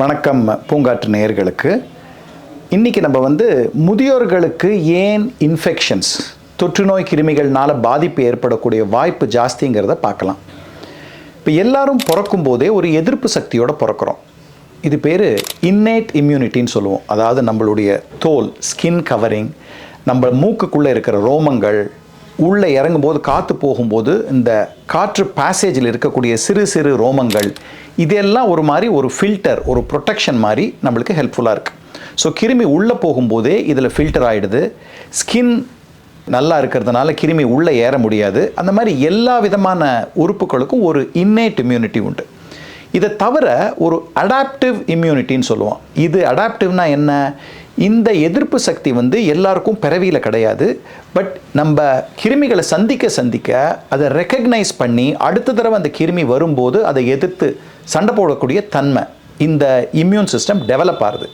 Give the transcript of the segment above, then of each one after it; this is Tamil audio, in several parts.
வணக்கம் பூங்காற்று நேயர்களுக்கு. இன்றைக்கி நம்ம வந்து முதியோர்களுக்கு ஏன் இன்ஃபெக்ஷன்ஸ் தொற்றுநோய் கிருமிகள்னால பாதிப்பு ஏற்படக்கூடிய வாய்ப்பு ஜாஸ்திங்கிறத பார்க்கலாம். இப்போ எல்லாரும் பிறக்கும் போதே ஒரு எதிர்ப்பு சக்தியோட பிறக்கிறோம். இது பேர் இன்னேட் இம்யூனிட்டின்னு சொல்லுவோம். அதாவது நம்மளுடைய தோல் ஸ்கின் கவரிங் நம்ம மூக்குக்குள்ளே இருக்கிற ரோமங்கள் உள்ளே இறங்கும்போது காற்று போகும்போது இந்த காற்று பேசேஜில் இருக்கக்கூடிய சிறு சிறு ரோமங்கள் இதெல்லாம் ஒரு மாதிரி ஒரு ஃபில்டர் ஒரு ப்ரொடெக்ஷன் மாதிரி நம்மளுக்கு ஹெல்ப்ஃபுல்லாக இருக்குது ஸோ கிருமி உள்ளே போகும்போதே இதில் ஃபில்டர் ஆகிடுது ஸ்கின் நல்லா இருக்கிறதுனால கிருமி உள்ளே ஏற முடியாது. அந்த மாதிரி எல்லா விதமான உறுப்புகளுக்கும் ஒரு இன்னேட் இம்யூனிட்டி உண்டு. இதை தவிர ஒரு அடாப்டிவ் இம்யூனிட்டின்னு சொல்லுவோம். இது அடாப்டிவ்னா என்ன? இந்த எதிர்ப்பு சக்தி வந்து எல்லாருக்கும் பிறவியில் கிடையாது. பட் நம்ம கிருமிகளை சந்திக்க சந்திக்க அதை ரெக்கக்னைஸ் பண்ணி அடுத்த தடவை அந்த கிருமி வரும்போது அதை எதிர்த்து சண்டை போடக்கூடிய தன்மை இந்த இம்யூன் சிஸ்டம் டெவலப் ஆகுது.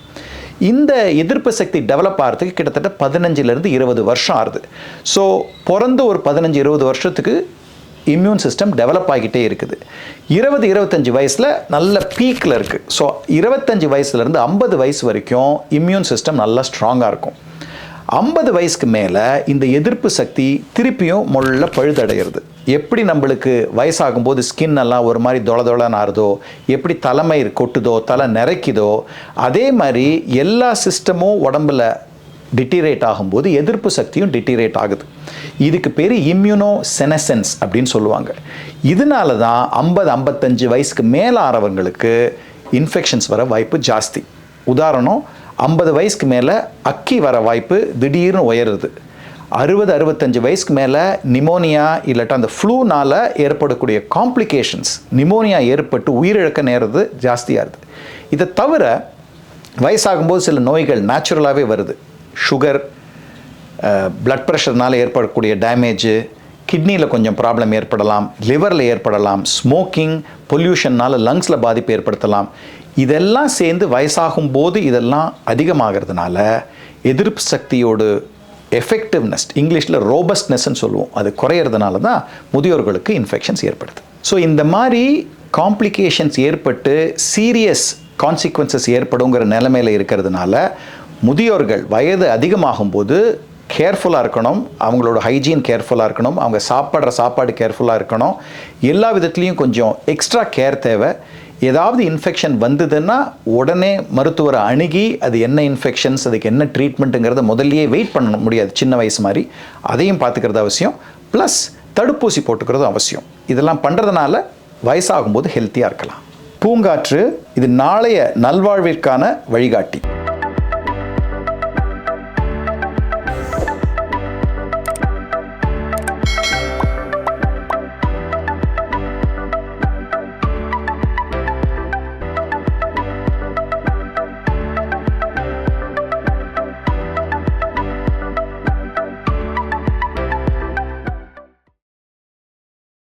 இந்த எதிர்ப்பு சக்தி டெவலப் ஆகிறதுக்கு கிட்டத்தட்ட பதினஞ்சுலேருந்து இருபது வருஷம் ஆகுது ஸோ பிறந்து ஒரு பதினஞ்சு இருபது வருஷத்துக்கு இம்யூன் சிஸ்டம் டெவலப் ஆகிட்டே இருக்குது. இருபது இருபத்தஞ்சி வயசில் நல்ல பீக்கில் இருக்குது ஸோ இருபத்தஞ்சி வயசுலேருந்து ஐம்பது வயசு வரைக்கும் இம்யூன் சிஸ்டம் நல்லா ஸ்ட்ராங்காக இருக்கும். ஐம்பது வயசுக்கு மேலே இந்த எதிர்ப்பு சக்தி திருப்பியும் முள்ள பழுதடைகிறது எப்படி நம்மளுக்கு வயசாகும்போது ஸ்கின் எல்லாம் ஒரு மாதிரி தொள தொளன்னு ஆறுதோ எப்படி தலைமை கொட்டுதோ தலை நிறைக்குதோ அதே மாதிரி எல்லா சிஸ்டமும் உடம்புல டிட்டீரேட் ஆகும்போது எதிர்ப்பு சக்தியும் டிட்டீரேட் ஆகுது. இதுக்கு பேர் இம்யூனோ செனசென்ஸ் அப்படின்னு சொல்லுவாங்க. இதனால தான் ஐம்பது ஐம்பத்தஞ்சு வயசுக்கு மேலே ஆறவங்களுக்கு இன்ஃபெக்ஷன்ஸ் வர வாய்ப்பு ஜாஸ்தி. உதாரணம் ஐம்பது வயசுக்கு மேலே அக்கி வர வாய்ப்பு திடீர்னு உயருது. அறுபது அறுபத்தஞ்சு வயசுக்கு மேலே நிமோனியா இல்லாட்டா அந்த ஃப்ளூனால் ஏற்படக்கூடிய காம்ப்ளிகேஷன்ஸ் நிமோனியா ஏற்பட்டு உயிரிழக்க நேரது ஜாஸ்தியாகுது இதை தவிர வயசாகும்போது சில நோய்கள் நேச்சுரலாகவே வருது. சுகர் பிளட் ப்ரெஷர்னால் ஏற்படக்கூடிய டேமேஜு கிட்னியில் கொஞ்சம் ப்ராப்ளம் ஏற்படலாம் லிவரில் ஏற்படலாம் ஸ்மோக்கிங் பொல்யூஷன்னால் லங்ஸில் பாதிப்பு ஏற்படுத்தலாம். இதெல்லாம் சேர்ந்து வயசாகும் போது இதெல்லாம் அதிகமாகிறதுனால எதிர்ப்பு சக்தியோடு எஃபெக்டிவ்னஸ் இங்கிலீஷில் ரோபஸ்ட்னஸ்ன்னு சொல்லுவோம். அது குறையிறதுனால தான் முதியோர்களுக்கு இன்ஃபெக்ஷன்ஸ் ஏற்படுது. ஸோ இந்த மாதிரி காம்ப்ளிகேஷன்ஸ் ஏற்பட்டு சீரியஸ் கான்சிக்வன்சஸ் ஏற்படுங்கிற நிலைமையில் இருக்கிறதுனால முதியோர்கள் வயது அதிகமாகும் போது கேர்ஃபுல்லாக இருக்கணும். அவங்களோட ஹைஜீன் கேர்ஃபுல்லாக இருக்கணும். அவங்க சாப்பிட்ற சாப்பாடு கேர்ஃபுல்லாக இருக்கணும். எல்லா விதத்துலேயும் கொஞ்சம் எக்ஸ்ட்ரா கேர் தேவை. ஏதாவது இன்ஃபெக்ஷன் வந்ததுன்னா உடனே மருத்துவரை அணுகி அது என்ன இன்ஃபெக்ஷன்ஸ் அதுக்கு என்ன ட்ரீட்மெண்ட்டுங்கிறத முதல்லையே வெயிட் பண்ண முடியாது. சின்ன வயசு மாதிரி. அதையும் பார்த்துக்கிறது அவசியம். ப்ளஸ் தடுப்பூசி போட்டுக்கிறதும் அவசியம். இதெல்லாம் பண்ணுறதுனால வயசாகும்போது ஹெல்த்தியாக இருக்கலாம். பூங்காற்று இது நாளைய நல்வாழ்விற்கான வழிகாட்டி.